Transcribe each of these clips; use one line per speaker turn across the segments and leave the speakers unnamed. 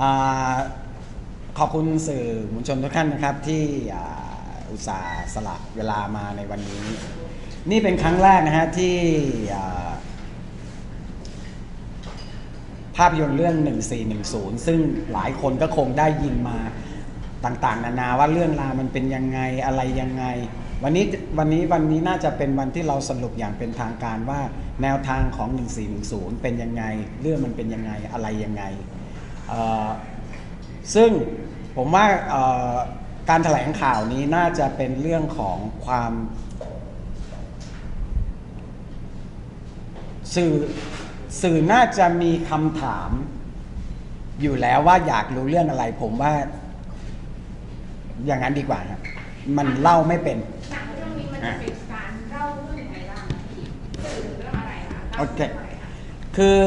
อขอบคุณสื่อมวลชนทุกท่านนะครับ ที่อุตส่าห์สละเวลามาในวันนี้ นี่เป็นครั้งแรกนะฮะที่ภาพยนตร์เรื่อง 1410 ซึ่งหลายคนก็คงได้ยินมาต่างๆ นานาว่าเรื่องราวมันเป็นยังไงอะไรยังไง วันนี้วันนี้วันนี้น่าจะเป็นวันที่เราสรุปอย่างเป็นทางการว่าแนวทางของ 1410 เป็นยังไง เรื่องมันเป็นยังไงอะไรยังไง ซึ่งผมว่าเอ่อการแถลงข่าวนี้น่าจะเป็นเรื่องของความสื่อสื่อน่าจะมีคำถามอยู่แล้วว่าอยากรู้เรื่องอะไร ผมว่า อย่างนั้นดีกว่าครับมันเล่าไม่เป็น
หนังเรื่องนี้มันจะเป็นการเล่าเรื่องยังไงบ้างพี่สื่อเรื่องอะไรคะ
โอ
เล่า
เค
เรื่องอะไรคะ
คือ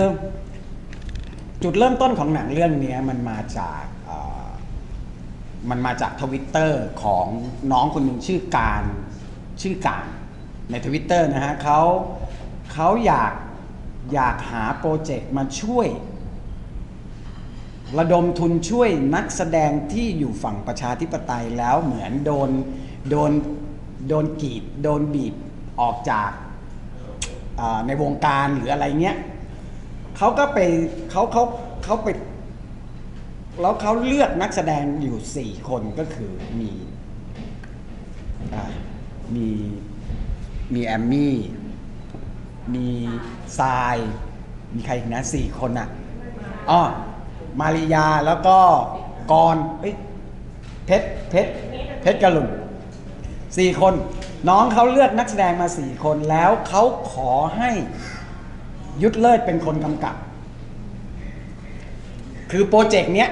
จุดเริ่มต้นของหนังเรื่องนี้มันมาจากมันมาจากทวิตเตอร์ของน้องคนหนึ่งชื่อการชื่อการในทวิตเตอร์นะฮะเขาเขาอยากอยากหาโปรเจกต์มาช่วย ระดมทุนช่วยนักแสดงที่อยู่ฝั่งประชาธิปไตยแล้วเหมือนโดนโดนโดนกีด โดนบีบออกจากในวงการหรืออะไรเงี้ย เขาก็ไปเขาเขาเขาไป แล้วเขาเลือกนักแสดงอยู่4คนก็คือมีอ่ามีมีแอมมี่ มีทราย มีใครอีกนะสี่คนอะอ๋อมาริยาแล้วก็กรเอ้ยเพชรเพชรเพชรกระลุนสี่คน น้องเขาเลือกนักแสดงมาสี่คนแล้วเขาขอให้ ยุทธเลิศเป็นคนกำกับ คือโปรเจกต์เนี้ย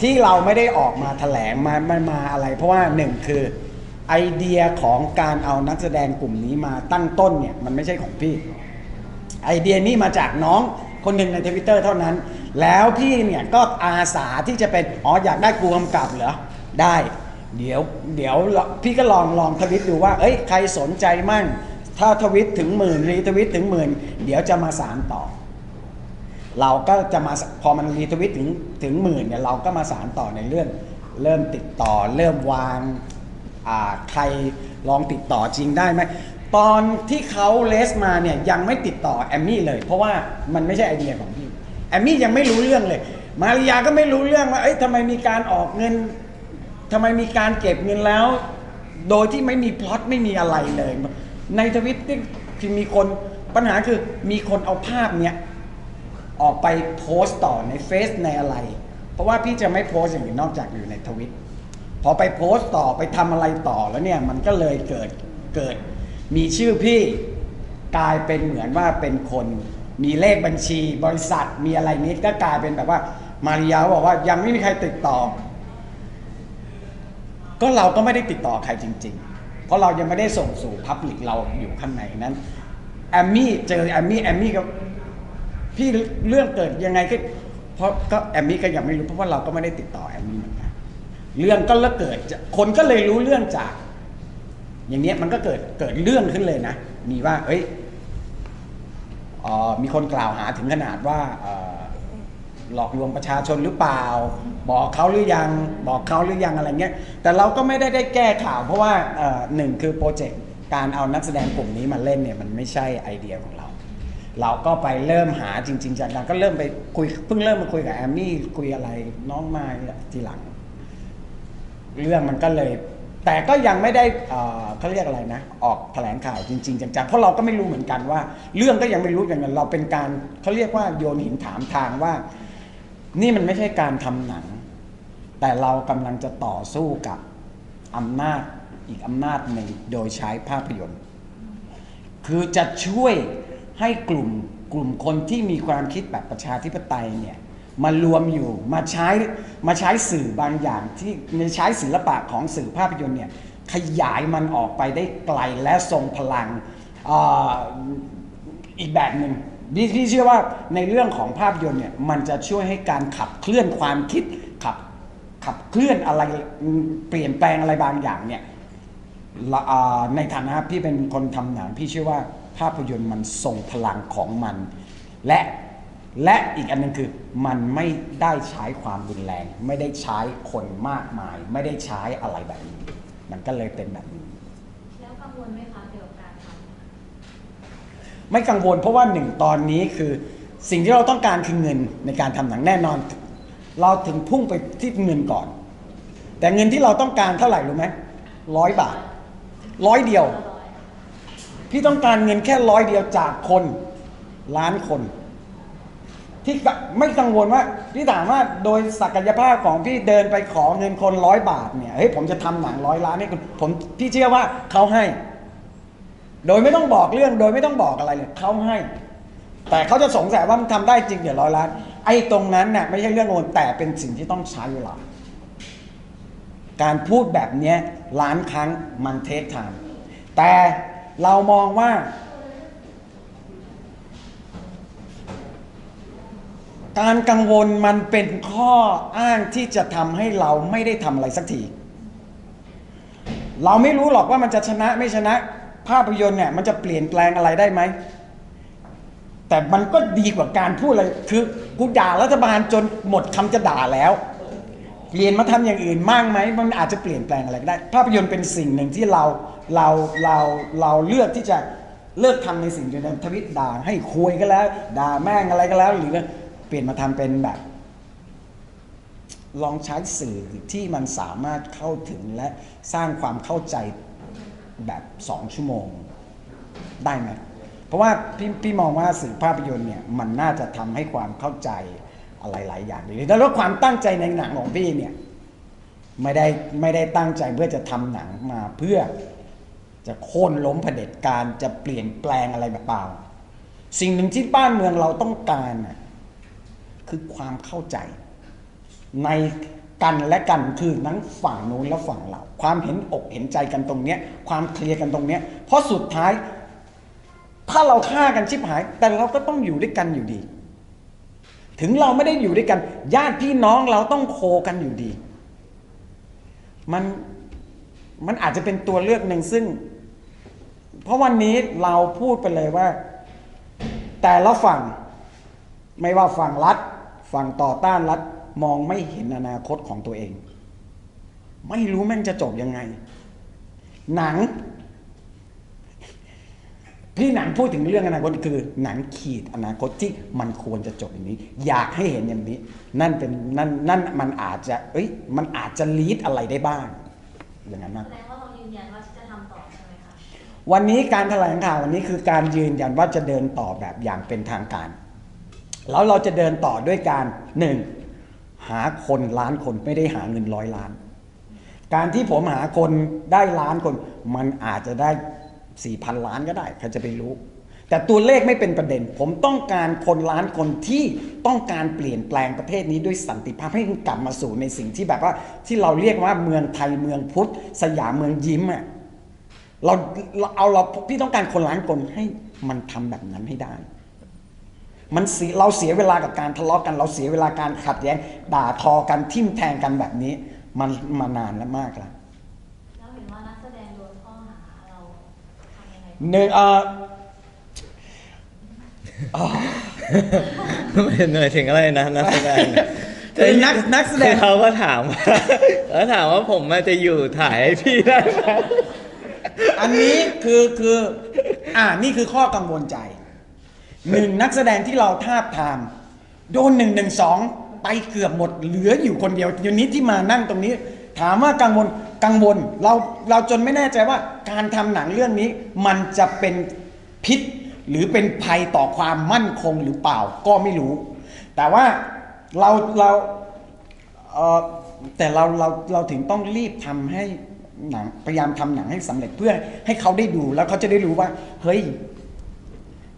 ที่เราไม่ได้ออกมาแถลงมามามาอะไร เพราะว่าหนึ่งคือไอเดียของการเอานักแสดงกลุ่มนี้มาตั้งต้นเนี่ยมันไม่ใช่ของพี่ ไอเดียนี้มาจากน้องคนหนึ่งในทวิตเตอร์เท่านั้น แล้วพี่เนี่ยก็อาสาที่จะเป็นอ๋ออยากได้กูกำกับเหรอได้ เดี๋ยวเดี๋ยวพี่ก็ลองลองทวิตดูว่า เอ้ยใครสนใจมั่ง ถ้าทวิตถึงหมื่นรีทวิตถึงหมื่นเดี๋ยวจะมาสารต่อ เราก็จะมาพอมันรีทวิตถึงถึงหมื่นเนี่ยเราก็มาสารต่อในเรื่อง เริ่มติดต่อ เริ่มวางใครลองติดต่อจริงได้ไหมตอนที่เขาเลสมาเนี่ยยังไม่ติดต่อแอมมี่เลย เพราะว่ามันไม่ใช่ไอเดียของพี่แอมมี่ยังไม่รู้เรื่องเลย มาริยาก็ไม่รู้เรื่องว่าเอ้ยทำไมมีการออกเงินทำไมมีการเก็บเงินแล้ว โดยที่ไม่มีพล็อตไม่มีอะไรเลย ในทวิตที่มีคนปัญหาคือมีคนเอาภาพเนี้ยออกไปโพสต์ต่อในเฟซในอะไร เพราะว่าพี่จะไม่โพสต์อย่างอื่นนอกจากอยู่ในทวิตพอไปโพสต์ต่อไปทำอะไรต่อแล้วเนี่ยมันก็เลยเกิดเกิด มีชื่อพี่กลายเป็นเหมือนว่าเป็นคน มีเลขบัญชีบริษัทมีอะไรนี้ก็กลายเป็นแบบว่ามาริยาบอกว่ายังไม่มีใครติดต่อ ก็เราก็ไม่ได้ติดต่อใครจริง ๆ เพราะเรายังไม่ได้ส่งสู่พับลิกเราอยู่ข้างในนั้นแอมมี่เจอแอมมี่แอมมี่ก็พี่เรื่องเกิดยังไงก็เพราะก็แอมมี่ก็ยังไม่รู้เพราะว่าเราก็ไม่ได้ติดต่อแอมมี่เหมือนกันเรื่องก็แล้วเกิดคนก็เลยรู้เรื่องจาก อย่างเนี้ยมันก็เกิดเกิดเรื่องขึ้นเลยนะ มีว่า เอ้ยออมีคนกล่าวหาถึงขนาดว่าเอ่อ หลอกลวงประชาชนหรือเปล่า บอกเขาหรือยังบอกเขาหรือยังอะไรเงี้ยแต่เราก็ไม่ได้ได้แก้ข่าว เพราะว่าหนึ่งคือโปรเจกต์การเอานักแสดงกลุ่มนี้มาเล่นเนี่ยมันไม่ใช่ไอเดียของเรา เราก็ไปเริ่มหาจริง ๆจากการก็เริ่มไปคุยเพิ่งเริ่มมาคุยกับแอมมี่คุยอะไรน้องมาทีหลัง เรื่องมันก็เลย แต่ก็ยังไม่ได้เอ่อเขาเรียกอะไรนะ ออกแถลงข่าวจริง ๆจังๆเพราะเราก็ไม่รู้เหมือนกันว่า เรื่องก็ยังไม่รู้อย่างนั้นเราเป็นการเขาเรียกว่าโยนหินถามทางว่า นี่มันไม่ใช่การทำหนัง แต่เรากำลังจะต่อสู้กับอำนาจอีกอำนาจหนึ่งโดยใช้ภาพยนตร์ คือจะช่วยให้กลุ่มกลุ่มคนที่มีความคิดแบบประชาธิปไตยเนี่ยมารวมอยู่มาใช้มาใช้สื่อบางอย่างที่ในใช้ศิลปะของสื่อภาพยนตร์เนี่ยขยายมันออกไปได้ไกลและทรงพลังออีกแบบหนึ่ง พี่พี่เชื่อว่าในเรื่องของภาพยนตร์เนี่ยมันจะช่วยให้การขับเคลื่อนความคิดขับขับเคลื่อนอะไรเปลี่ยนแปลงอะไรบางอย่างเนี่ยในฐานะพี่เป็นคนทำหนังพี่เชื่อว่าภาพยนตร์มันทรงพลังของมัน และและอีกอันหนึงคือมันไม่ได้ใช้ความรุนแรง ไม่ได้ใช้คนมากมาย ไม่ได้ใช้อะไรแบบนี้ มันก็เลยเป็นแบบนี้
แล้วกังวลไหมคะเกี่ยวกับการท
ไม่กังวลเพราะว่าหนึ่งตอนนี้คือสิ่งที่เราต้องการคือเงินในการทำหนังแน่นอน เราถึงพุ่งไปที่เงินก่อน แต่เงินที่เราต้องการเท่าไหร่รู้ไหมร้อยบาทร้อยเดียว พี่ต้องการเงินแค่ร้อยเดียวจากคนล้านคน ที่ไม่กังวลว่าพี่ถามว่าโดยศักยภาพของพี่เดินไปขอเงินคนร้อยบาทเนี่ยเฮ้ยผมจะทำหนังร้อยล้านให้คุณผมพี่เชื่อว่าเขาให้ โดยไม่ต้องบอกเรื่องโดยไม่ต้องบอกอะไรเลยเขาให้ แต่เขาจะสงสัยว่ามันทำได้จริงเดี๋ยวร้อยล้าน ไอ้ตรงนั้นน่ะไม่ใช่เรื่องโอนแต่เป็นสิ่งที่ต้องใช้เวลา การพูดแบบนี้ล้านครั้งมันเทคไทม์แต่เรามองว่า การกังวลมันเป็นข้ออ้างที่จะทำให้เราไม่ได้ทำอะไรสักที เราไม่รู้หรอกว่ามันจะชนะไม่ชนะ ภาพยนตร์เนี่ยมันจะเปลี่ยนแปลงอะไรได้ไหม แต่มันก็ดีกว่าการพูดอะไรคือกูด่ารัฐบาลจนหมดคำจะด่าแล้ว เปลี่ยนมาทำอย่างอื่นมากไหมมันอาจจะเปลี่ยนแปลงอะไรได้ ภาพยนตร์เป็นสิ่งหนึ่งที่เราเราเราเราเลือกที่จะเลิกทำในสิ่งที่ทวิตด่าให้คุยก็แล้ว ด่าแม่งอะไรก็แล้ว หรือเปลี่ยนมาทำเป็นแบบ ลองใช้สื่อที่มันสามารถเข้าถึงและสร้างความเข้าใจ แบบสองชั่วโมงได้ไหมเพราะว่าพี่พี่มองว่าสื่อภาพยนตร์เนี่ยมันน่าจะทำให้ความเข้าใจอะไรหลายอย่างดีแล้วความตั้งใจในหนังของพี่เนี่ยไม่ได้ไม่ได้ตั้งใจเพื่อจะทำหนังมาเพื่อจะโค่นล้มเผด็จการจะเปลี่ยนแปลงอะไรแบบเปล่า สิ่งหนึ่งที่บ้านเมืองเราต้องการคือความเข้าใจใน กันและกันคือทั้งฝั่งนู้นและฝั่งเรา ความเห็นอกเห็นใจกันตรงเนี้ย ความเคลียร์กันตรงเนี้ย เพราะสุดท้าย ถ้าเราฆ่ากันชิบหาย แต่เราก็ต้องอยู่ด้วยกันอยู่ดี ถึงเราไม่ได้อยู่ด้วยกัน ญาติพี่น้องเราต้องโคกันอยู่ดี มันมันอาจจะเป็นตัวเลือกหนึ่งซึ่ง เพราะวันนี้เราพูดไปเลยว่า แต่ละฝั่ง ไม่ว่าฝั่งรัฐฝั่งต่อต้านรัฐ มองไม่เห็นอนาคตของตัวเอง ไม่รู้แม่งจะจบยังไง หนังพี่หนังพูดถึงเรื่องอนาคตคือ หนังขีดอนาคตที่มันควรจะจบอย่างนี้ อยากให้เห็นอย่างนี้ นั่นเป็นนั่นนั่นมันอาจจะ เอ้ย มันอาจจะลีดอะไรได้บ้าง อย่างนั้น
แส
นะ
ดงว่าเรายืนยันว่าจะทำต่อใช่ไหมคะ
วันนี้การแถลงข่าววันนี้คือการยืนยันว่าจะเดินต่อแบบอย่างเป็นทางการแล้วเราจะเดินต่อด้วยการหนึ่ง หาคนล้านคนไม่ได้หาเงินร้อยล้าน การที่ผมหาคนได้ล้านคน มันอาจจะได้สี่พันล้านก็ได้ใครจะไปรู้ แต่ตัวเลขไม่เป็นประเด็น ผมต้องการคนล้านคนที่ต้องการเปลี่ยนแปลงประเทศนี้ด้วยสันติภาพให้มันกลับมาสู่ในสิ่งที่แบบว่าที่เราเรียกว่าเมืองไทยเมืองพุทธ สยามเมืองยิ้มอะเราเราเอาเราพี่ต้องการคนล้านคนให้มันทำแบบนั้นให้ได้ มันเสียเราเสียเวลากับการทะเลาะกัน เราเสียเวลาการขัดแย้ง ด่าทอกันทิ่มแทงกันแบบนี้ มันมานานแล้วมากแล้ว
แล้วเห็นว่านักแสดงโดนข้อหาเราทำยังไง
หนึ่งเออ
เหนื่อยถึงอะไรนะนักแสดงเนี่ย
คือนักนักแสดง
คือเขาก็ถามว่าแล้วถามว่าผมอาจจะอยู่ถ่ายให้พี่ได้ไหม
อันนี้คือคือ อ่านี่คือข้อกังวลใจ หนึ่งนักแสดงที่เราทาบทาม โดนหนึ่งหนึ่งสองไปเกือบหมดเหลืออยู่คนเดียวยูนี้ที่มานั่งตรงนี้ ถามว่ากังวลกังวลเราเราจนไม่แน่ใจว่าการทำหนังเรื่องนี้ มันจะเป็นพิษ หรือเป็นภัยต่อความมั่นคงหรือเปล่าก็ไม่รู้ แต่ว่าเราเราเอ่อแต่เราเราเราถึงต้องรีบทำให้หนังพยายามทำหนังให้สำเร็จเพื่อให้เขาได้ดูแล้วเขาจะได้รู้ว่า เฮ้ย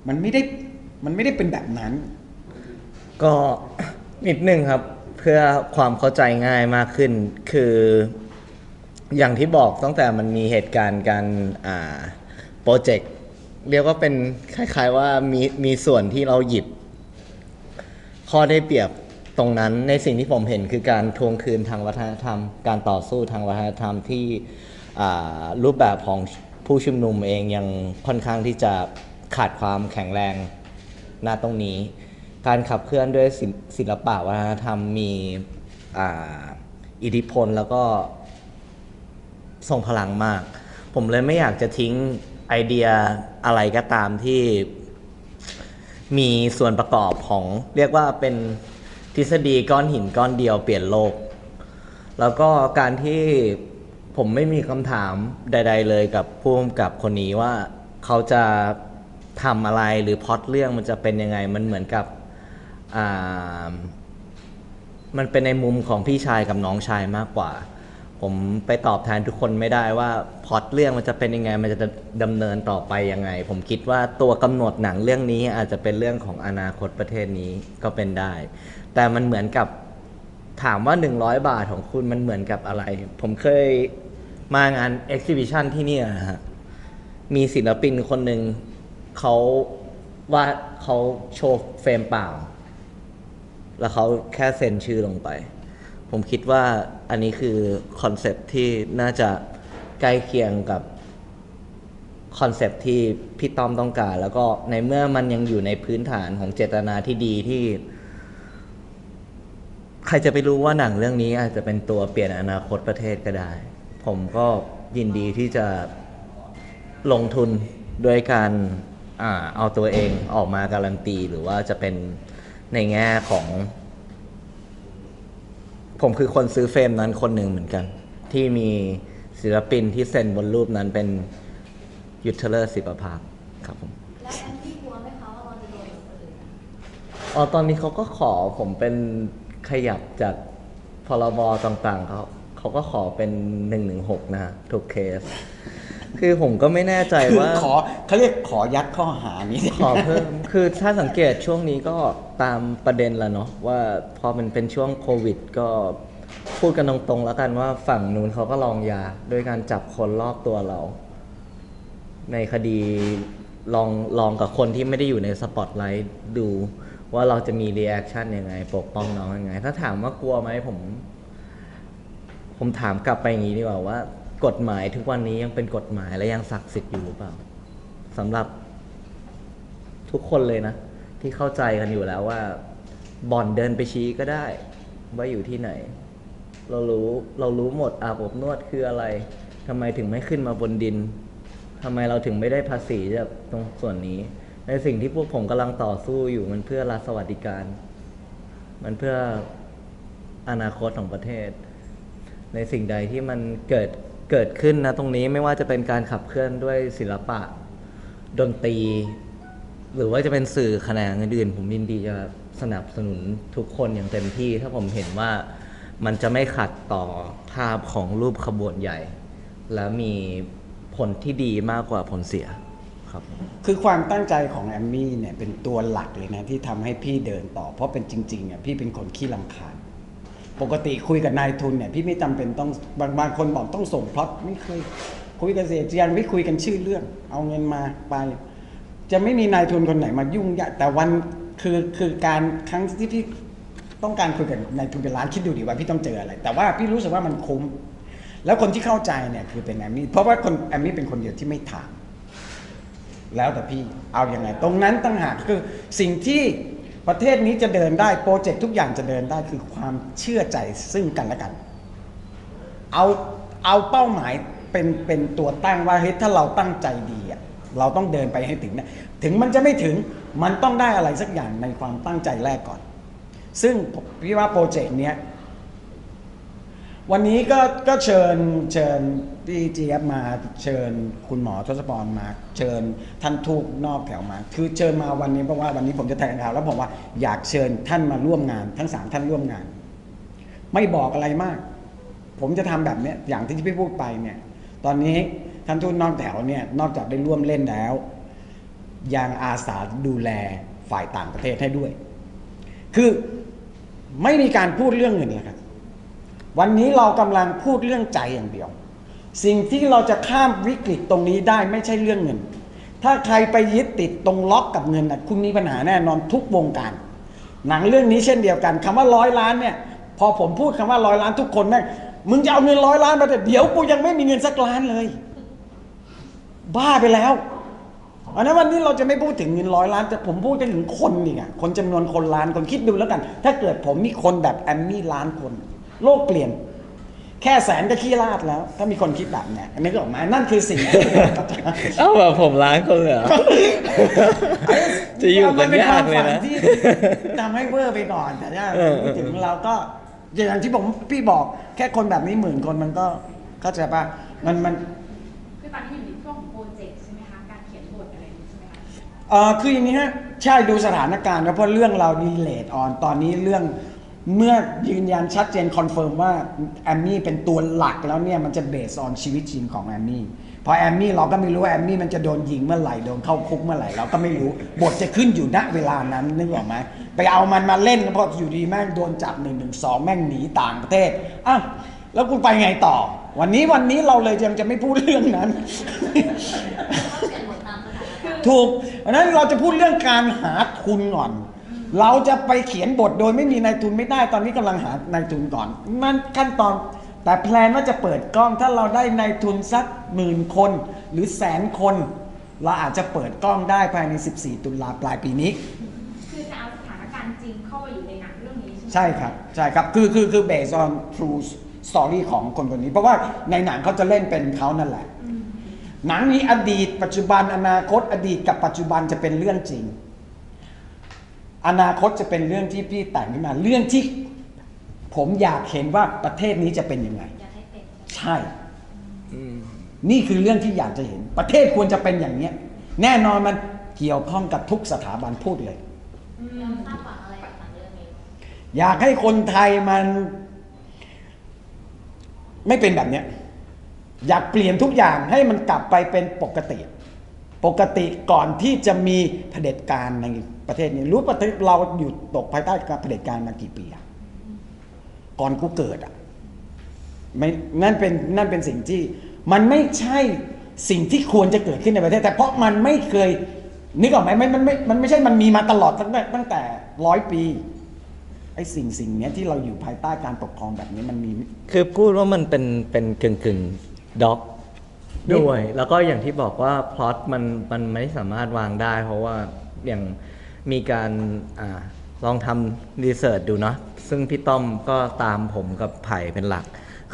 มันไม่ได้ มันไม่ได้เป็นแบบนั้น
ก็นิดนึงครับเพื่อความเข้าใจง่ายมากขึ้น คืออย่างที่บอกตั้งแต่มันมีเหตุการณ์การอ่าโปรเจกต์เรียกว่าเป็นคล้ายๆว่ามีมีส่วนที่เราหยิบ ข้อได้เปรียบตรงนั้นในสิ่งที่ผมเห็นคือการทวงคืนทางวัฒนธรรม การต่อสู้ทางวัฒนธรรมที่รูปแบบของผู้ชุมนุมเองยังค่อนข้างที่จะขาดความแข็งแรง ณตรงนี้ การขับเคลื่อนด้วยศิลปะวัฒนธรรมมีอิทธิพลแล้วก็ทรงพลังมาก ผมเลยไม่อยากจะทิ้งไอเดียอะไรก็ตามที่มีส่วนประกอบของเรียกว่าเป็นทฤษฎีก้อนหินก้อนเดียวเปลี่ยนโลก แล้วก็การที่ผมไม่มีคำถามใด ๆ เลยกับผู้กำกับคนนี้ว่าเขาจะ ทำอะไรหรือพล็อตเรื่องมันจะเป็นยังไง มันเหมือนกับอ่ามันเป็นในมุมของพี่ชายกับน้องชายมากกว่า ผมไปตอบแทนทุกคนไม่ได้ว่าพล็อตเรื่องมันจะเป็นยังไง มันจะดำเนินต่อไปยังไง ผมคิดว่าตัวกำหนดหนังเรื่องนี้อาจจะเป็นเรื่องของอนาคตประเทศนี้ก็เป็นได้ แต่มันเหมือนกับถามว่า 100 บาทของคุณมันเหมือนกับอะไร ผมเคยมางาน exhibition ที่นี่นะฮะ มีศิลปินคนหนึ่ง เขาว่าดเขาโชว์เฟรมเปล่า แล้วเขาแค่เซ็นชื่อลงไป ผมคิดว่าอันนี้คือคอนเซปที่น่าจะใกล้เคียงกับคอนเซปที่พี่ต้อมต้องการ แล้วก็ในเมื่อมันยังอยู่ในพื้นฐานของเจตนาที่ดีที่ ใครจะไปรู้ว่าหนังเรื่องนี้อาจจะเป็นตัวเปลี่ยนอนาคตประเทศก็ได้ ผมก็ยินดีที่จะลงทุนด้วยการ เอาตัวเองออกมาการันตีหรือว่าจะเป็นในแง่ของ ผมคือคนซื้อเฟรมนั้นคนหนึ่งเหมือนกัน ที่มีศิลปินที่เซ็นบนรูปนั้นเป็นยุทธเลอร์ศิปภาคครับผม
แล้วแอนตี้กลัวไหมคะว่าเราจะโดนคนอื่น
อ๋อตอนนี้เขาก็ขอผมเป็นขยับจากพรบต่างๆเขาเขาก็ขอเป็นหนึ่งหนึ่งหกนะฮะทุกเคส คือผมก็ไม่แน่ใจ
คือ
ว่า
ขอเขาเรียกขอยัดข้อหานี้
ขอเพิ่ม คือถ้าสังเกตช่วงนี้ก็ตามประเด็นแล้วเนาะว่าพอมันเป็นช่วงโควิด ก็พูดกันตรงๆแล้วกันว่าฝั่งนู้นเขาก็ลองยาด้วยการจับคนรอบตัวเรา ในคดีลองลองกับคนที่ไม่ได้อยู่ในสปอตไลท์ดูว่าเราจะมีรีแอคชั่นยังไง ปกป้องน้องยังไง ถ้าถามว่ากลัวไหมผม ผมถามกลับไปอย่างนี้ดีกว่าว่า กฎหมายทุกวันนี้ยังเป็นกฎหมายและยังศักดิ์สิทธิ์อยู่หรือเปล่าสำหรับทุกคนเลยนะ ที่เข้าใจกันอยู่แล้วว่าบ่อนเดินไปชี้ก็ได้ ว่าอยู่ที่ไหน เรารู้เรารู้หมดอาบอบนวดคืออะไรทำไมถึงไม่ขึ้นมาบนดินทำไมเราถึงไม่ได้ภาษีจากตรงส่วนนี้ ในสิ่งที่พวกผมกำลังต่อสู้อยู่มันเพื่อรัฐสวัสดิการ มันเพื่ออนาคตของประเทศ ในสิ่งใดที่มันเกิด เกิดขึ้นนะตรงนี้ไม่ว่าจะเป็นการขับเคลื่อนด้วยศิลปะดนตรี หรือว่าจะเป็นสื่อแขนงอื่นผมยินดีจะสนับสนุนทุกคนอย่างเต็มที่ถ้าผมเห็นว่ามันจะไม่ขัดต่อภาพของรูปขบวนใหญ่ และมีผลที่ดีมากกว่าผลเสียครับ
คือความตั้งใจของแอมมี่เนี่ยเป็นตัวหลักเลยนะที่ทำให้พี่เดินต่อ เพราะเป็นจริงๆอะพี่เป็นคนขี้ลำคาญ ปกติคุยกับนายทุนเนี่ยพี่ไม่จำเป็นต้องบางบางคนบอกต้องส่งพล็อตไม่เคยคุยกับเสียเจียนไม่คุยกันชื่อเรื่อง เอาเงินมาไป จะไม่มีนายทุนคนไหนมายุ่งยากแต่วันคือคือการครั้งที่พี่ต้องการคุยกับนายทุนเป็นล้านคิดดูดิว่าพี่ต้องเจออะไร แต่ว่าพี่รู้สึกว่ามันคุ้มแล้วคนที่เข้าใจเนี่ยคือเป็นแอมมี่เพราะว่าคนแอมมี่เป็นคนเดียวที่ไม่ถามแล้วแต่พี่เอาอยัางไง ตรงนั้นตั้งหากคือสิ่งที่ ประเทศนี้จะเดินได้โปรเจกต์ทุกอย่างจะเดินได้คือความเชื่อใจซึ่งกันและกัน เอาเอาเป้าหมายเป็นเป็นตัวตั้งว่าเฮ้ยถ้าเราตั้งใจดีอะเราต้องเดินไปให้ถึงนะถึงมันจะไม่ถึงมันต้องได้อะไรสักอย่างในความตั้งใจแรกก่อน ซึ่งพี่ว่าโปรเจกต์เนี้ย วันนี้ก็ก็เชิญเชิญพี่เจี๊ยบมาเชิญคุณหมอทศพรมาเชิญท่านทูกนอกแถวมา คือเชิญมาวันนี้เพราะว่าวันนี้ผมจะแถลงข่าวแล้วผมว่าอยากเชิญท่านมาร่วมงาน ทั้งสามท่านร่วมงาน ไม่บอกอะไรมาก ผมจะทำแบบเนี้ยอย่างที่พี่พูดไปเนี่ย ตอนนี้ท่านทูตนอกแถวเนี่ยนอกจากได้ร่วมเล่นแล้ว ยังอาสาดูแลฝ่ายต่างประเทศให้ด้วย คือไม่มีการพูดเรื่องเงินเลยครับ วันนี้เรากำลังพูดเรื่องใจอย่างเดียว สิ่งที่เราจะข้ามวิกฤตตรงนี้ได้ไม่ใช่เรื่องเงิน ถ้าใครไปยึดติดตรงล็อกกับเงินนะคุณมีปัญหาแน่นอนทุกวงการ หนังเรื่องนี้เช่นเดียวกันคำว่าร้อยล้านเนี่ย พอผมพูดคำว่าร้อยล้านทุกคนแม่งมึงจะเอาเงินร้อยล้านมาแต่เดี๋ยวกูยังไม่มีเงินสักล้านเลย บ้าไปแล้วอันนั้นวันนี้เราจะไม่พูดถึงเงินร้อยล้านแต่ผมพูดถึงคนนี่ไงคนจำนวนคนล้านคนคิดดูแล้วกัน ถ้าเกิดผมมีคนแบบแอมมี่ล้านคน โลกเปลี่ยน แค่แสนก็ขี้ราดแล้ว ถ้ามีคนคิดแบบเนี้ยอันนี้ก็ออกมานั่นคือสิ่งที่
เอ้าแบบผมล้านคนเลยเหรอ จะอยู่กันยากเลยนะ
มัป็ความฝัที่ทำให้เวอร์ไปก่อนแต่ถ้า
เออเออ
พูดถึงเราก็อย่างที่ผมพี่บอกแค่คนแบบนี้หมื่นคนมันก็เข้าใจป่ะมันมัน
คือตอนนี้อยู่ในช่วงของโปรเจกต์ใช่ไหมคะ การเขียนบทอะไรอย่างนี้ใช่ไหมคะ
เอ่อคืออย่างนี้ฮะใช่ดูสถานการณ์นะเพราะเรื่องเราดีเลทออนตอนนี้เรื่อง เมื่อยืนยันชัดเจนคอนเฟิร์มว่าแอมมี่เป็นตัวหลักแล้วเนี่ยมันจะเบสออนชีวิตจริงของแอมมี่พอแอมมี่เราก็ไม่รู้ว่าแอมมี่มันจะโดนยิงเมื่อไหร่โดนเข้าคุกเมื่อไหร่เราก็ไม่รู้บทจะขึ้นอยู่ณเวลานั้นนึกออกไหมไปเอามันมาเล่นพราะอยู่ดีแม่งโดนจับหนึ่งหนึ่งสองแม่งหนีต่างประเทศอ้าวแล้วกูไปไงต่อ วันนี้วันนี้เราเลยยังจะไม่พูดเรื่องนั้น
ถูก
เพราะฉะนั้นเราจะพูดเรื่องการหาทุนก่อน เราจะไปเขียนบทโดยไม่มีนายทุนไม่ได้ตอนนี้กำลังหานายทุนก่อนมันขั้นตอนแต่แพลนว่าจะเปิดกล้องถ้าเราได้นายทุนสักหมื่นคนหรือแสนคน เราอาจจะเปิดกล้องได้ภายใน 14 ตุลาปลายปีนี้
คือจะเอาสถานการณ์จริงเข้าไปอยู่ในหนังเรื่องนี้ใช่ไหม
ใช่ครับใช่ครับคือคือคือ based on true story ของคนคนนี้ เพราะว่าในหนังเขาจะเล่นเป็นเขานั่นแหละ
อืม
หนังมีอดีตปัจจุบันอนาคตอดีตกับปัจจุบันจะเป็นเรื่องจริง อนาคตจะเป็นเรื่องที่พี่แต่งขึ้นมา เรื่องที่ผมอยากเห็นว่าประเทศนี้จะเป็นยังไง
อยากให้เป็น
ใช่นี่คือเรื่องที่อยากจะเห็น ประเทศควรจะเป็นอย่างเนี้ย แน่นอนมันเกี่ยวข้องกับทุกสถาบันพูดเลย
อืม
เราคาดหวังอะไรกับหนังเรื่องนี้
อยากให้คนไทยมัน ไม่เป็นแบบเนี้ย อยากเปลี่ยนทุกอย่างให้มันกลับไปเป็นปกติ ปกติก่อนที่จะมีเผด็จการในประเทศนี้ รู้ประเทศเราอยู่ตกภายใต้การเผด็จการมากี่ปีอะก่อนกูเกิดอะไม่นั่นเป็นนั่นเป็นสิ่งที่มันไม่ใช่สิ่งที่ควรจะเกิดขึ้นในประเทศ แต่เพราะมันไม่เคยนึกออกไหมมันมันไม่มันไม่ใช่มันมีมาตลอดตั้งแต่ตั้งแต่ร้อยปีไอ้สิ่งสิ่งนี้ที่เราอยู่ภายใต้การปกครองแบบนี้มันมี
คือพูดว่ามันเป็นเป็นกึ่งกึ่งด็อก ด้วย แล้วก็อย่างที่บอกว่าพล็อตมันมันไม่สามารถวางได้ เพราะว่าอย่างมีการอลองทำรีเสิร์ชดูเนาะซึ่งพี่ต้อมก็ตามผมกับไผ่เป็นหลัก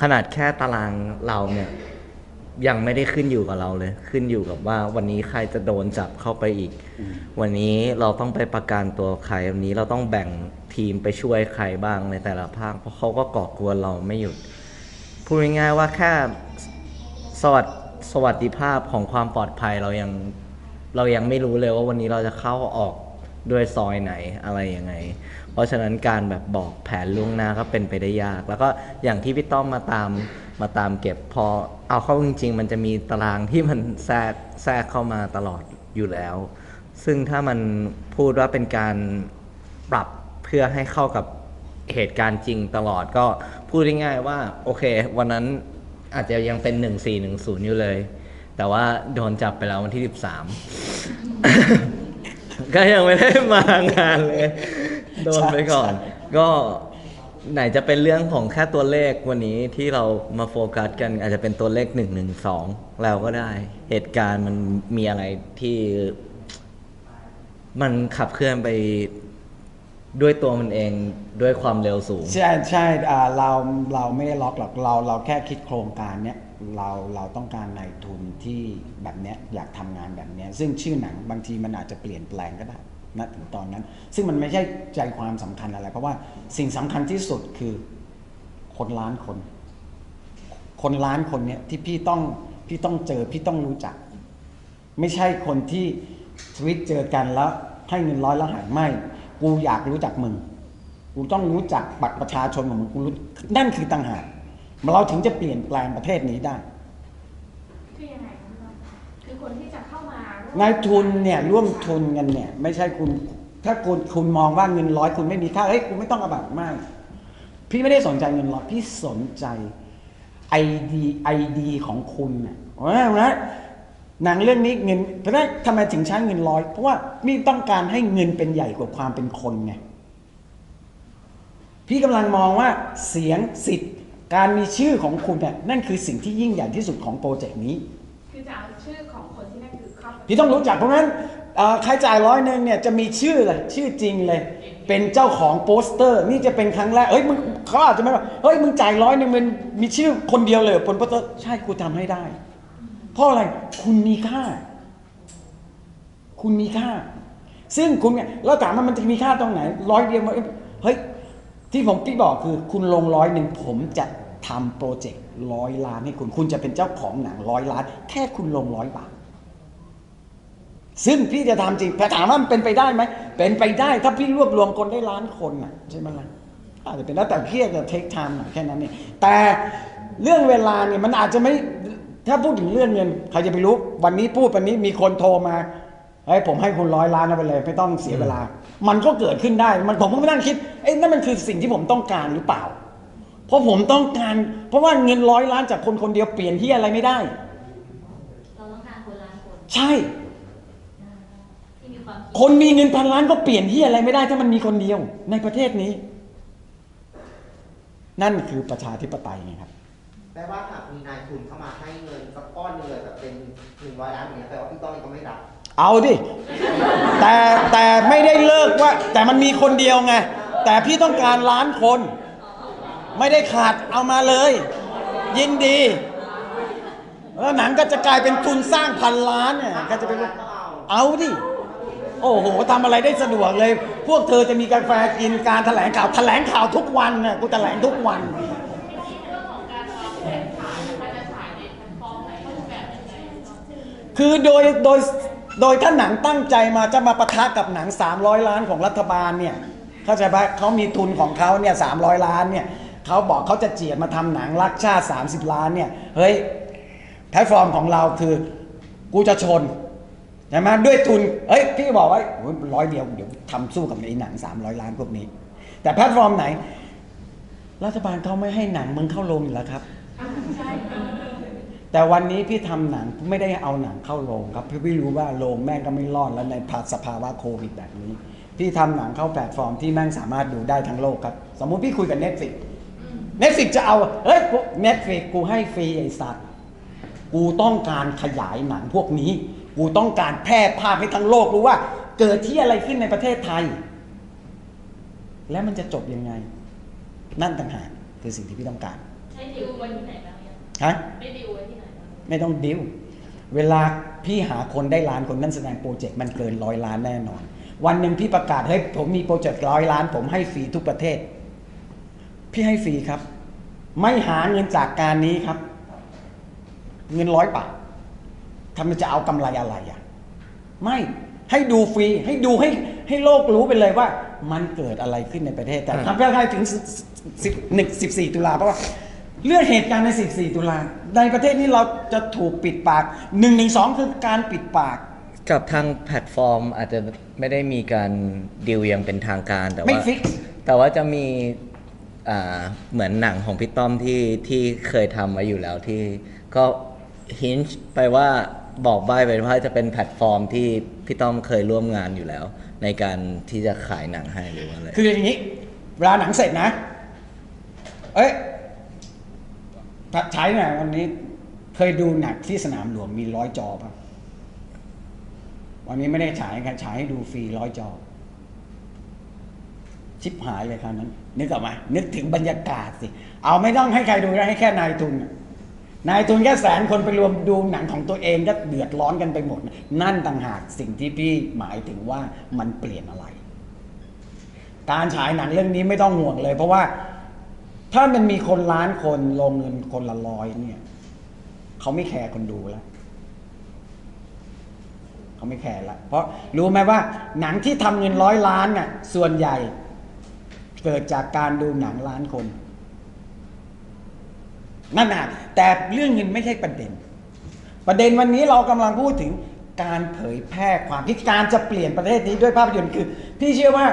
ขนาดแค่ตารางเราเนี่ยยังไม่ได้ขึ้นอยู่กับเราเลย ขึ้นอยู่กับว่าวันนี้ใครจะโดนจับเข้าไปอีก วันนี้เราต้องไปประกันตัวใครวันนี้เราต้องแบ่งทีมไปช่วยใครบ้างในแต่ละภาคเพราะเขาก็ก่อกวนเราไม่หยุด พูดง่ายๆว่าแค่สวัสด สวัสดิภาพของความปลอดภัยเรายังเรายังไม่รู้เลยว่าวันนี้เราจะเข้าออกด้วยซอยไหนอะไรยังไง เพราะฉะนั้นการแบบบอกแผนล่วงหน้าก็เป็นไปได้ยาก แล้วก็อย่างที่พี่ต้อมมาตามมาตามเก็บพอเอาเข้าจริง ๆ มันจะมีตารางที่มันแทรกแทรกเข้ามาตลอดอยู่แล้ว ซึ่งถ้ามันพูดว่าเป็นการปรับเพื่อให้เข้ากับเหตุการณ์จริงตลอดก็พูดง่ายๆว่าโอเค วันนั้น อาจจะยังเป็น1410อยู่เลย แต่ว่าโดนจับไปแล้ววันที่13ก็ยังไม่ได้มางานเลย โดนไปก่อน ก็ไหนจะเป็นเรื่องของแค่ตัวเลขวันนี้ที่เรามาโฟกัสกันอาจจะเป็นตัวเลข112แล้วก็ได้ เหตุการณ์มันมีอะไรที่ มันขับเคลื่อนไป ด้วยตัวมันเองด้วยความเร็วสูง
ใช่ใช่อ่าเราเราไม่ได้ล็อกหรอกเราเราแค่คิดโครงการเนี้ยเราเราต้องการนายทุนที่แบบเนี้ยอยากทำงานแบบเนี้ยซึ่งชื่อหนังบางทีมันอาจจะเปลี่ยนแปลงก็ได้ณถึงตอนนั้น ซึ่งมันไม่ใช่ใจความสำคัญอะไร เพราะว่าสิ่งสำคัญที่สุดคือคนล้านคน คนล้านคนเนี้ยที่พี่ต้องพี่ต้องเจอพี่ต้องรู้จัก ไม่ใช่คนที่ทวิตเจอกันแล้วให้เงินร้อยแล้วหายไม่ กูอยากรู้จักมึง กูต้องรู้จักบัตรประชาชนของมึงกูรู้นั่นคือต่างหากเราถึงจะเปลี่ยนแปลงประเทศนี้ได้
คือยังไงคะพี่ต้อมคือคนที่จะเข้ามาร่วม
นายทุนเนี่ยร่วมทุนกันเนี่ย ไม่ใช่คุณ ถ้าคุณคุณมองว่าเงินร้อยคุณไม่มีค่าเฮ้ยคุณไม่ต้องเอาบัตรไม่พี่ไม่ได้สนใจเงินร้อยพี่สนใจไอดีไอดีของคุณนะว่านะ หนังเรื่องนี้เงินเพราะฉะนั้นทำไมถึงใช้เงินร้อย เพราะว่ามีต้องการให้เงินเป็นใหญ่กว่าความเป็นคนไงพี่กำลังมองว่าเสียงสิทธิ์การมีชื่อของคุณเนี่ยนั่นคือสิ่งที่ยิ่งใหญ่ที่สุดของโปรเจกต์นี้
คือจะเอาชื่อของคนที่นั่นคือเข้าไป
พี่ต้องรู้จักเพราะงั้นเอ่อใครจ่ายร้อยหนึ่งเนี่ยจะมีชื่อเลยชื่อจริงเลย เป็นเจ้าของโปสเตอร์ นี่จะเป็นครั้งแรกเฮ้ยมึงเขาอาจจะไม่ว่าเฮ้ยมึงจ่ายร้อยหนึ่งมันมีชื่อคนเดียวเลยบนโปสเตอร์ใช่กูทำให้ได้ เพราะอะไรคุณมีค่า คุณมีค่า ซึ่งคุณเนี่ยเราถามว่ามันจะมีค่าตรงไหน ร้อยเดียวมันเฮ้ยที่ผมพี่บอกคือ คุณลงร้อยหนึ่งผมจะทำโปรเจกต์ร้อยล้านให้คุณ คุณจะเป็นเจ้าของหนังร้อยล้าน แค่คุณลงร้อยบาทซึ่งพี่จะทำจริงแต่ถามว่ามันเป็นไปได้ไหม เป็นไปได้ ถ้าพี่รวบรวมคนได้ล้านคนน่ะใช่ไหมล่ะอาจจะเป็นได้วแต่พี่จะเทคไทม์หน่อยแค่นั้นเองแต่เรื่องเวลาเนี่ยมันอาจจะไม่ ถ้าพูดถึงเรื่องเงินใครจะไปรู้ วันนี้พูดวันนี้มีคนโทรมาเฮ้ยผมให้คุณร้อยล้านเอาไปเลยไม่ต้องเสียเวลา มันก็เกิดขึ้นได้ มันผมก็ไม่นั่งคิดเอ้ยนั่นมันคือสิ่งที่ผมต้องการหรือเปล่า เพราะผมต้องการ เพราะว่าเงินร้อยล้านจากคนคนเดียวเปลี่ยนที่อะไรไม่ได้
เราต้องการคนล้านคน
ใช่
ที่มีความคิด
คนมีเงินพันล้านก็เปลี่ยนที่อะไรไม่ได้ ถ้ามันมีคนเดียวในประเทศนี้ นั่นคือประชาธิปไตยไงครับ
แปลว่าหากมีนายทุนเข้ามาให้เงินสักก้อนหนึงเลยแบบเป็นหนึ่งร้อยล้านอย่างเงี้ยแปลว่าพี่ต้อมเองก็ไม่รับ
เอาดิ แต่แต่ไม่ได้เลิกว่า แต่มันมีคนเดียวไง แต่พี่ต้องการล้านคน ไม่ได้ขาดเอามาเลย ยินดี แล้วหนังก็จะกลายเป็นทุนสร้างพันล้านเนี่ยก็จะเป็นเอาดิ โอ้โหทำอะไรได้สะดวกเลย พวกเธอจะมีกาแฟกินการแถลงข่าวแถลงข่าวทุกวันน่ะกูแถลงทุกวัน
คือ
โดยโดยโดยถ้าหนังตั้งใจมาจะมาปะทะกับหนัง 300 ล้านของรัฐบาลเนี่ยเข้าใจปะเขามีทุนของเขาเนี่ย300ล้านเนี่ยเขาบอกเขาจะเจียดมาทำหนังรักชาติ 30 ล้านเนี่ยเฮ้ยแพลตฟอร์มของเราคือกูจะชนใช่ไหมด้วยทุนเฮ้ยพี่บอกว่าร้อยเดียวเดี๋ยวทำสู้กับไอ้หนัง 300 ล้านพวกนี้ แต่แพลตฟอร์มไหน รัฐบาลเขาไม่ให้หนังมึงเข้าโรงอยู่แล้วครับ แต่วันนี้พี่ทำหนังไม่ได้เอาหนังเข้าโรงครับเพราะพี่รู้ว่าโรงแม่งก็ไม่รอดแล้วในภาสภาวะโควิดแบบนี้ พี่ทำหนังเข้าแพลตฟอร์มที่แม่งสามารถดูได้ทั้งโลกครับ สมมุติพี่คุยกับ Netflix Netflix จะเอาเฮ้ย Netflix กูให้ฟรีไอ้สัตว์กูต้องการขยายหนังพวกนี้ กูต้องการแพร่ภาพให้ทั้งโลกรู้ว่า เกิดที่อะไรขึ้นในประเทศไทย แล้วมันจะจบยังไง นั่นต่างหากคือสิ่งที่พี่ต้องการ
ดิวไว้ที่ไหนบ้างเนี่ย
ฮะ
ไม่ดิวไว้ที่ไหนบ้าง
ไม่ต้องดิวเวลาพี่หาคนได้ล้านคนนั่นแสดงโปรเจกต์มันเกินร้อยล้านแน่นอน วันหนึ่งพี่ประกาศเฮ้ยผมมีโปรเจกต์ร้อยล้าน ผมให้ฟรีทุกประเทศ พี่ให้ฟรีครับ ไม่หาเงินจากการนี้ครับ เงินร้อยบาททำไมจะเอากำไรอะไรอะ ไม่ให้ดูฟรีให้ดูให้ให้โลกรู้ไปเลยว่า มันเกิดอะไรขึ้นในประเทศแต่ทำให้ถึงสิบหนึ่งสิบสี่ตุลาเพราะว่า เรื่องเหตุการณ์ใน 14 ตุลาในประเทศนี้เราจะถูกปิดปาก1นึคือการปิดปาก
กับทางแพลตฟอร์มอาจจะไม่ได้มีการดีลยังเป็นทางการแต่
ไม่
ว่า
fix
แต่ว่าจะมีอ่าเหมือนหนังของพี่ต้อมที่ที่เคยทำไว้อยู่แล้วที่ก็ฮินช์ไปว่าบอกใบ้ไปว่าจะเป็นแพลตฟอร์มที่พี่ต้อมเคยร่วมงานอยู่แล้ว ในการที่จะขายหนังให้หรือว่าอะไร
คืออย่างนี้เวลาหนังเสร็จนะ เอ้ย ใช้หน่อยวันนี้เคยดูหนังที่สนามหลวงมีร้อยจอป่ะวันนี้ไม่ได้ฉายกันฉายให้ดูฟรีร้อยจอ ชิบหายเลยคราวนั้น นึกออกไหมนึกถึงบรรยากาศสิ เอาไม่ต้องให้ใครดูนะให้แค่นายทุนนายทุนแค่แสนคนไปรวมดูหนังของตัวเองก็เดือดร้อนกันไปหมด นั่นต่างหากสิ่งที่พี่หมายถึงว่ามันเปลี่ยนอะไร การฉายหนังเรื่องนี้ไม่ต้องห่วงเลย เพราะว่า ถ้ามันมีคนล้านคนลงเงินคนละร้อยเนี่ยเขาไม่แคร์คนดูแล้วเขาไม่แคร์ละเพราะรู้ไหมว่า หนังที่ทำเงินร้อยล้านน่ะ ส่วนใหญ่ เกิดจากการดูหนังล้านคนนั่นน่ะแต่เรื่องเงินไม่ใช่ประเด็น ประเด็นวันนี้เรากำลังพูดถึงการเผยแพร่ความคิดการจะเปลี่ยนประเทศนี้ด้วยภาพยนตร์คือ พี่เชื่อว่า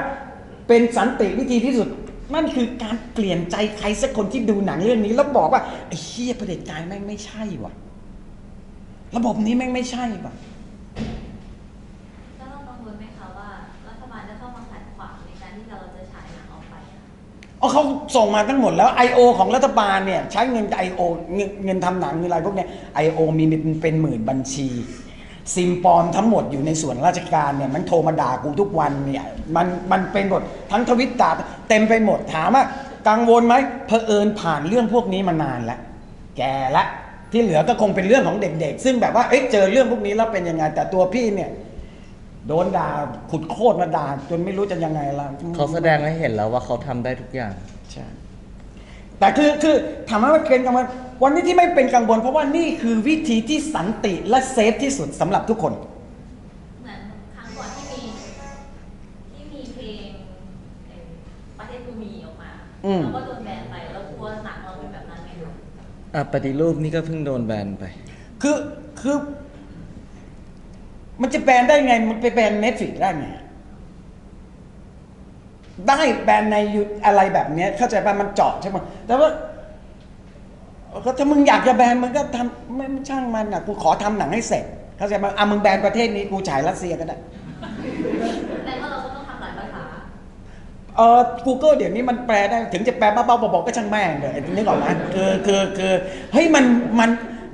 เป็นสันติวิธีที่สุด นั่นคือการเปลี่ยนใจใครสักคนที่ดูหนังเรื่องนี้ แล้วบอกว่าไอ้เฮียประเด็จการแม่งไม่ใช่ว่ะ ระบบนี้แม่งไม่ใช่ว่ะ
แล้วเรากังวลไหมคะว่ารัฐบาลจะเข้ามาขัดขวางในการที่เราจะฉายหนังออกไปอะ
เอาเขาส่งมาทั้งหมดแล้ว I.O. ของรัฐบาลเนี่ย ใช้เงิน I.O. เงินเงินทำหนังเงินอะไรพวกเนี้ย I.O. มีเป็นหมื่นบัญชี ซิมปลอมทั้งหมดอยู่ในส่วนราชการเนี่ยมันโทรมาด่ากูทุกวันเนี่ยมันมันเป็นหมดทั้งทวิตด่าเต็มไปหมดถามว่ากังวลไหมเผอิญผ่านเรื่องพวกนี้มานานแล้วแก่ละที่เหลือก็คงเป็นเรื่องของเด็กๆ ซึ่งแบบว่าเอ๊ะเจอเรื่องพวกนี้แล้วเป็นยังไงแต่ตัวพี่เนี่ยโดนด่าขุดโคตรมาด่าจนไม่รู้จะยังไงละ
เขาแสดงให้เห็นแล้วว่าเขาทำได้ทุกอย่าง
ใช่ แต่คือคือถามว่าเป็นกังวลวันนี้ที่ไม่เป็นกังวลเพราะว่านี่คือวิธีที่สันติและเซฟที่สุดสำหรับทุกคน
เหมือนครั้งก่อนที่มีที่มีเพลงเอ่อประเทศกูมีออกมา
อืม
แล้วก็โดนแบนไปแล้วกลัวหนังเราเป็นแบบนั้นไหมคะ
อะปฏิรูปนี่ก็เพิ่งโดนแบนไป
คือคือ มันจะแบนได้ไง มันไปแบนเน็ตฟิกได้ไง ได้แบนในยูอะไรแบบเนี้ยเข้าใจป่ะมันเจาะใช่ไหมแต่ว่าก็ถ้ามึงอยากจะแบนมึงก็ทำไม่ช่างมันอะกูขอทำหนังให้เสร็จ เข้าใจป่ะอะมึงแบนประเทศนี้กูฉายรัสเซียก็ได้
แต่ว่าเราก็ต้องทำหลายภาษา
เออ Google เดี๋ยวนี้มันแปลได้ถึงจะแปลบ้าๆบอๆก็ช่างแม่งเลยนึกออกไหมคือคือคือเฮ้ยมันมัน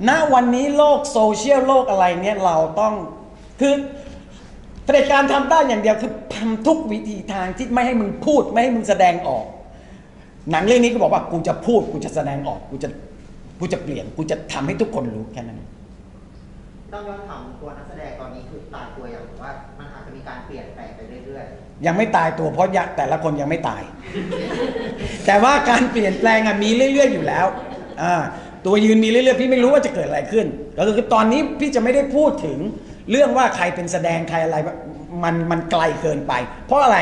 ณวันนี้โลกโซเชียลโลกอะไรเนี่ยเราต้องคือ เผด็จการทำได้อย่างเดียวคือทำทุกวิธีทางที่ไม่ให้มึงพูดไม่ให้มึงแสดงออก หนังเรื่องนี้ก็บอกว่ากูจะพูดกูจะแสดงออกกูจะกูจะเปลี่ยนกูจะทำให้ทุกคนรู้แค่นั้น
ต้องย้อนถามตัวนักแสดงตอนนี้คือตายตัวอย่างว่า มันอาจจะมีการเปลี่ยนแปลงไปเรื่อย
ยังไม่ตายตัวเพราะยะแต่ละคนยังไม่ตาย แต่ว่าการเปลี่ยนแปลงอะมีเรื่อยๆอยู่แล้วอ่าตัวยืนมีเรื่อยๆพี่ไม่รู้ว่าจะเกิดอะไรขึ้น ก็คือตอนนี้พี่จะไม่ได้พูดถึง เรื่องว่าใครเป็นแสดงใครอะไรมันมันไกลเกินไป เพราะอะไร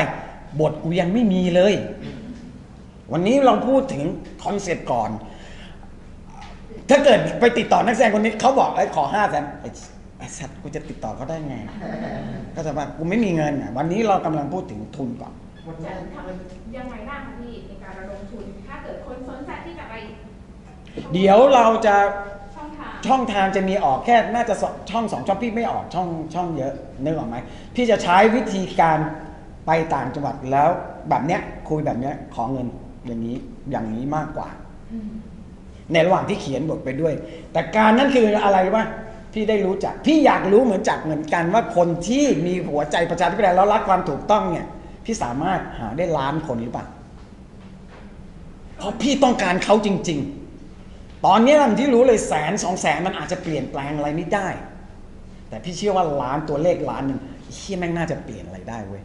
บทกูยังไม่มีเลย วันนี้เราพูดถึงคอนเซ็ปต์ก่อน ถ้าเกิดไปติดต่อนักแสดงคนนี้เขาบอกไอ้ยขอห้าแสนไอ้ไอ้สัตว์กูจะติดต่อเขาได้ไง ก็จะว่ากูไม่มีเงินอะวันนี้เรากำลังพูดถึงทุนก่อน
ๆวัน
จะ
นี้
ทำยังไงบ้างคะพี่ในการระดมทุน ถ้าเกิดคนสนใจที่จะไป
เดี๋ยวเราจะ
ช่องทาง
ช่องทางจะมีออกแค่น่าจะสองช่องสองช่องพี่ไม่ออกช่องช่องเยอะนึกออกไหมพี่จะใช้วิธีการไปต่างจังหวัดแล้วแบบเนี้ยคุยแบบเนี้ยขอเงินอย่างนี้อย่างนี้มากกว่า ในระหว่างที่เขียนบทไปด้วย แต่การนั้นคืออะไรรู้ป่ะพี่ได้รู้จัก พี่อยากรู้เหมือนจักเหมือนกันว่าคนที่มีหัวใจประชาธิปไตยแล้วรักความถูกต้องเนี่ย พี่สามารถหาได้ล้านคนหรือเปล่าเพราะพี่ต้องการเขาจริง ๆ ตอนนี้ที่รู้เลยแสนสองแสนมันอาจจะเปลี่ยนแปลงอะไรไม่ได้ แต่พี่เชื่อว่าล้านตัวเลขล้านหนึ่งเชี่ยแม่งน่าจะเปลี่ยนอะไรได้เว้ย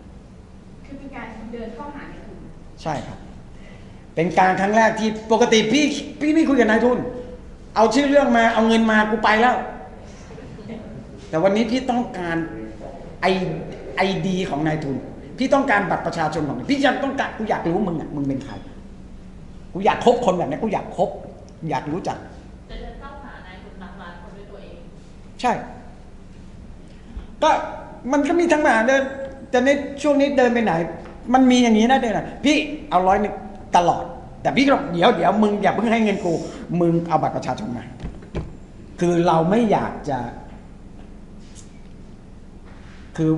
คือเป็นการเดินเข้าหาในทุน
ใช่ครับ เป็นการครั้งแรกที่ปกติพี่พี่ไม่คุยกับนายทุน เอาชื่อเรื่องมาเอาเงินมากูไปแล้ว แต่วันนี้พี่ต้องการไอไอดีของนายทุน พี่ต้องการบัตรประชาชนของพี่ยังต้องการกูอยากรู้มึงอะมึงเป็นใครกูอยากคบคนแบบนี้กูอยากคบ อยากรู้จัก
จะเดินเข้าหานายทุนนักล้านคนด้วยตัวเอง
ใช่ ก็มันก็มีทั้งมาเดินแต่ในช่วงนี้เดินไปไหน มันมีอย่างนี้นะเดินนะพี่เอาร้อยหนึงตลอด แต่พี่ก็บอกเดี๋ยวเดี๋ยวมึงอย่าเพิ่งให้เงินกูมึงเอาบัตรประชาชนมา คือเราไม่อยากจะ คือ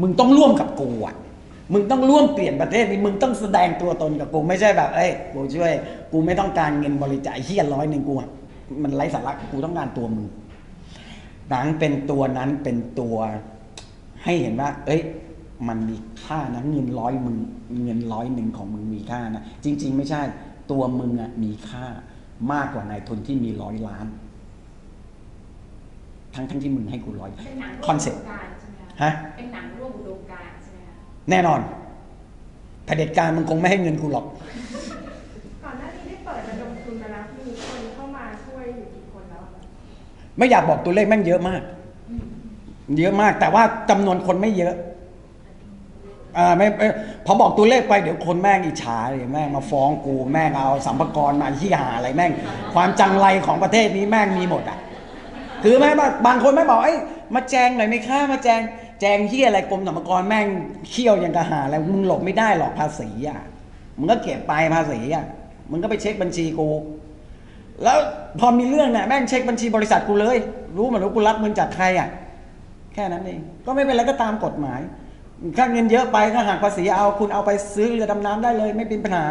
มึงต้องร่วมกับกูอะ มึงต้องร่วมเปลี่ยนประเทศนี้มึงต้องแสดงตัวตนกับกูไม่ใช่แบบเอ้ยกูช่วย กูไม่ต้องการเงินบริจาคไอ้เฮียร้อยหนึ่งกูอะมันไร้สาระกูต้องการตัวมึงหนังเป็นตัวนั้นเป็นตัว ให้เห็นว่า เอ้ย มันมีค่านะเงินร้อยมึงเงินร้อยหนึ่งของมึงมีค่านะจริง ๆ ไม่ใช่ ตัวมึงอะมีค่ามากกว่านายทุนที่มีร้อยล้าน ทั้งทั้งที่มึงให้กูร้อย
เป็นหนัง
คอนเซ็ปต์
ร่วมอุดมการณ์ใช่ไหมคะ
ฮะ
เป็นหนังร่วมอุดมการณ์ใช่ไหมคะ
แน่นอนเผด็จการมันคงไม่ให้เงินกูหรอก
ก่อนหน้านี้ได้เปิดระดมทุนมาแล้วมีคนเข้ามาช่วยอยู่กี่คนแล้วอะ
ไม่อยากบอกตัวเลขแม่งเยอะมาก เยอะมาก แต่ว่าจำนวนคนไม่เยอะอ่าไม่ไม่พอบอกตัวเลขไปเดี๋ยวคนแม่งอิจฉาเลยแม่งมาฟ้องกูแม่งเอาสัมภากระมาที่หาอะไรแม่ง ความจังไรของประเทศนี้แม่งมีหมดอะ คือแม่งว่าบางคนไม่บอกเอ้ยมาแจงหน่อยไหมค่ามาแจง แจงที่อะไรกรมสรรพากรแม่งเขี้ยวอย่างกระหาอะไรมึงหลบไม่ได้หรอกภาษีอะมึงก็เก็บไปภาษีอะมึงก็ไปเช็คบัญชีกูแล้วพอมีเรื่องเนี่ยแม่งเช็คบัญชีบริษัทกูเลย รู้หมดว่ากูรับเงินจากใครอะแค่นั้นเอง ก็ไม่เป็นไรก็ตามกฎหมายถ้าเงินเยอะไปก็หักภาษีเอาคุณเอาไปซื้อเรือดำน้ำได้เลย ไม่เป็นปัญหา